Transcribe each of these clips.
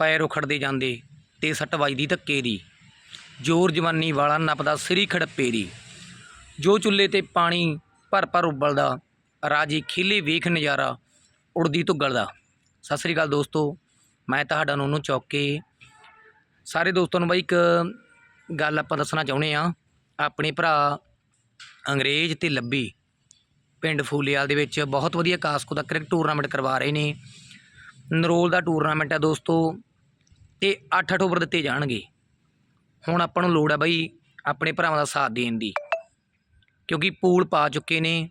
ਪੈਰ ਉਖੜਦੇ ਜਾਂਦੇ ਤੇ ਸੱਟ ਵੱਜਦੀ ਧੱਕੇ ਦੀ। ਜੋਰ ਜਵਾਨੀ ਵਾਲਾ ਨੱਪਦਾ ਸਰੀ ਖੜੱਪੇ ਦੀ। ਜੋ ਚੁੱਲ੍ਹੇ ਤੇ ਪਾਣੀ ਭਰ ਭਰ ਉਬਲਦਾ, ਰਾਜੀ ਖੀਲੇ ਵੇਖ ਨਜ਼ਾਰਾ ਉੜਦੀ ਧੁੱਗਲ ਦਾ ਸਤਿ ਸ੍ਰੀ ਅਕਾਲ ਦੋਸਤੋ, ਮੈਂ ਤੁਹਾਡਾ ਨੂੰ ਚੌਕੇ। ਸਾਰੇ ਦੋਸਤਾਂ ਨੂੰ ਬਾਈ ਇੱਕ ਗੱਲ ਆਪਾਂ ਦੱਸਣਾ ਚਾਹੁੰਦੇ ਆ ਆਪਣੇ ਭਰਾ ਅੰਗਰੇਜ਼ ਤੇ ਲੱਭੀ। ਪਿੰਡ ਫੂਲੇਵਾਲ ਦੇ ਵਿੱਚ ਬਹੁਤ ਵਧੀਆ ਕਾਸਕੋ ਦਾ ਕ੍ਰਿਕਟ ਟੂਰਨਾਮੈਂਟ ਕਰਵਾ ਰਹੇ ਨੇ। ਨਰੋਲ ਦਾ ਟੂਰਨਾਮੈਂਟ ਹੈ ਦੋਸਤੋ। ਤੇ 8 8 ਓਵਰ ਦਿੱਤੇ ਜਾਣਗੇ। ਹੁਣ ਆਪਾਂ ਨੂੰ ਲੋੜ ਹੈ ਬਾਈ ਆਪਣੇ ਭਰਾਵਾਂ ਦਾ ਸਾਥ ਦੇਣ ਦੀ। ਕਿਉਂਕਿ ਪੂਲ ਪਾ ਚੁੱਕੇ ਨੇ।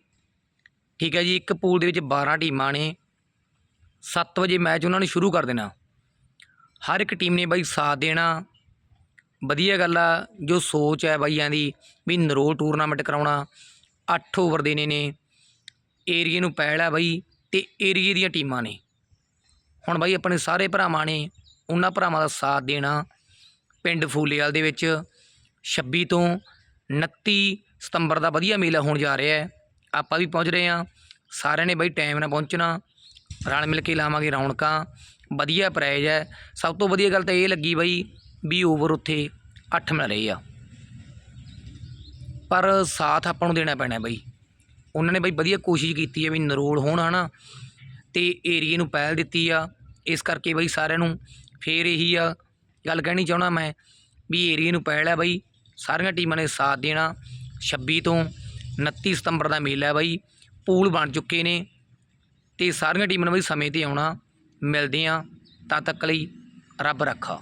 ਠੀਕ ਹੈ ਜੀ, ਇੱਕ ਪੂਲ ਦੇ ਵਿੱਚ 12 ਟੀਮਾਂ ਨੇ। 7 ਵਜੇ ਮੈਚ ਉਹਨਾਂ ਨੇ ਸ਼ੁਰੂ ਕਰ ਦੇਣਾ। ਹਰ ਇੱਕ ਟੀਮ ਨੇ ਬਾਈ ਸਾਥ ਦੇਣਾ। ਵਧੀਆ ਗੱਲ ਆ, ਜੋ ਸੋਚ ਹੈ ਬਾਈਆਂ ਦੀ ਵੀ ਨਰੋਲ ਟੂਰਨਾਮੈਂਟ ਕਰਾਉਣਾ 8 ਓਵਰ ਦੇਣੇ ਨੇ। ਏਰੀਏ ਨੂੰ ਪਹਿਲ ਹੈ ਬਾਈ ਤੇ ਏਰੀਏ ਦੀਆਂ ਟੀਮਾਂ ਨੇ। ਹੁਣ ਬਾਈ ਆਪਣੇ ਸਾਰੇ ਭਰਾਵਾਂ ਨੇ ਉਹਨਾਂ ਭਰਾਵਾਂ ਦਾ ਸਾਥ ਦੇਣਾ ਪਿੰਡ ਫੂਲੇਵਾਲ ਦੇ ਵਿੱਚ 26 ਤੋਂ 29 ਸਤੰਬਰ ਦਾ ਵਧੀਆ ਮੇਲਾ ਹੋਣ ਜਾ ਰਿਹਾ ਆਪਾਂ ਵੀ ਪਹੁੰਚ ਰਹੇ ਹਾਂ। ਸਾਰਿਆਂ ਨੇ ਬਾਈ ਟਾਈਮ ਨਾਲ ਪਹੁੰਚਣਾ। ਰਲ ਮਿਲ ਕੇ ਲਾਵਾਂਗੇ ਰੌਣਕਾਂ। ਵਧੀਆ ਪ੍ਰਾਈਜ਼ ਹੈ। ਸਭ ਤੋਂ ਵਧੀਆ ਗੱਲ ਤਾਂ ਇਹ ਲੱਗੀ ਬਾਈ ਵੀ ਓਵਰ ਉੱਥੇ 8 ਮਿਲ ਰਹੇ ਆ। ਪਰ ਸਾਥ ਆਪਾਂ ਨੂੰ ਦੇਣਾ ਪੈਣਾ ਬਾਈ। ਉਹਨਾਂ ਨੇ ਬਈ ਵਧੀਆ ਕੋਸ਼ਿਸ਼ ਕੀਤੀ ਹੈ ਵੀ ਨਰੋਲ ਹੋਣ ਹਨਾ। ਤੇ ਏਰੀਏ ਨੂੰ ਪਹਿਲ ਦਿੱਤੀ ਆ। ਇਸ ਕਰਕੇ ਬਾਈ ਸਾਰਿਆਂ ਨੂੰ ਫਿਰ ਇਹੀ ਆ, ਗੱਲ ਕਹਿਣੀ ਚਾਹੁੰਦਾ ਮੈਂ ਵੀ ਏਰੀਏ ਨੂੰ ਪਹਿਲ ਹੈ ਬਾਈ, ਸਾਰੀਆਂ ਟੀਮਾਂ ਨੇ ਸਾਥ ਦੇਣਾ। 26 ਤੋਂ 29 ਸਤੰਬਰ ਦਾ ਮੇਲਾ ਹੈ ਬਾਈ, ਪੂਲ ਬਣ ਚੁੱਕੇ ਨੇ ਤੇ ਸਾਰੀਆਂ ਟੀਮਾਂ ਨੇ ਬਾਈ ਸਮੇਂ ਤੇ ਆਉਣਾ, ਮਿਲਦੇ ਆ ਤਦ ਤੱਕ ਲਈ ਰੱਬ ਰੱਖਾ।